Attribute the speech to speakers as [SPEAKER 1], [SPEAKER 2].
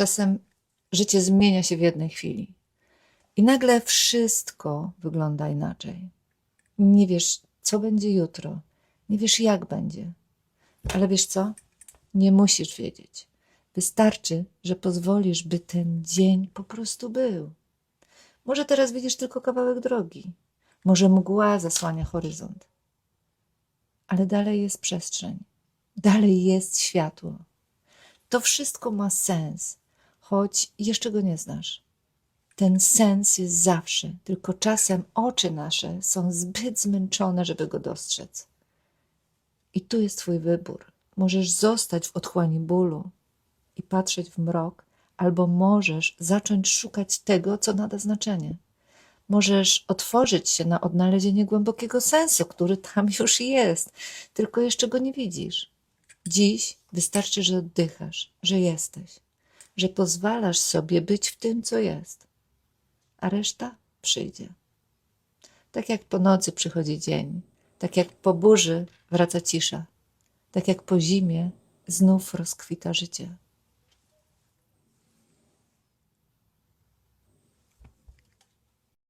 [SPEAKER 1] Czasem życie zmienia się w jednej chwili i nagle wszystko wygląda inaczej. Nie wiesz, co będzie jutro, nie wiesz, jak będzie, ale wiesz co? Nie musisz wiedzieć. Wystarczy, że pozwolisz, by ten dzień po prostu był. Może teraz widzisz tylko kawałek drogi, może mgła zasłania horyzont, ale dalej jest przestrzeń, dalej jest światło. To wszystko ma sens, choć jeszcze go nie znasz. Ten sens jest zawsze, tylko czasem oczy nasze są zbyt zmęczone, żeby go dostrzec. I tu jest Twój wybór. Możesz zostać w otchłani bólu i patrzeć w mrok, albo możesz zacząć szukać tego, co nada znaczenie. Możesz otworzyć się na odnalezienie głębokiego sensu, który tam już jest, tylko jeszcze go nie widzisz. Dziś wystarczy, że oddychasz, że jesteś, że pozwalasz sobie być w tym, co jest, a reszta przyjdzie. Tak jak po nocy przychodzi dzień, tak jak po burzy wraca cisza, tak jak po zimie znów rozkwita życie.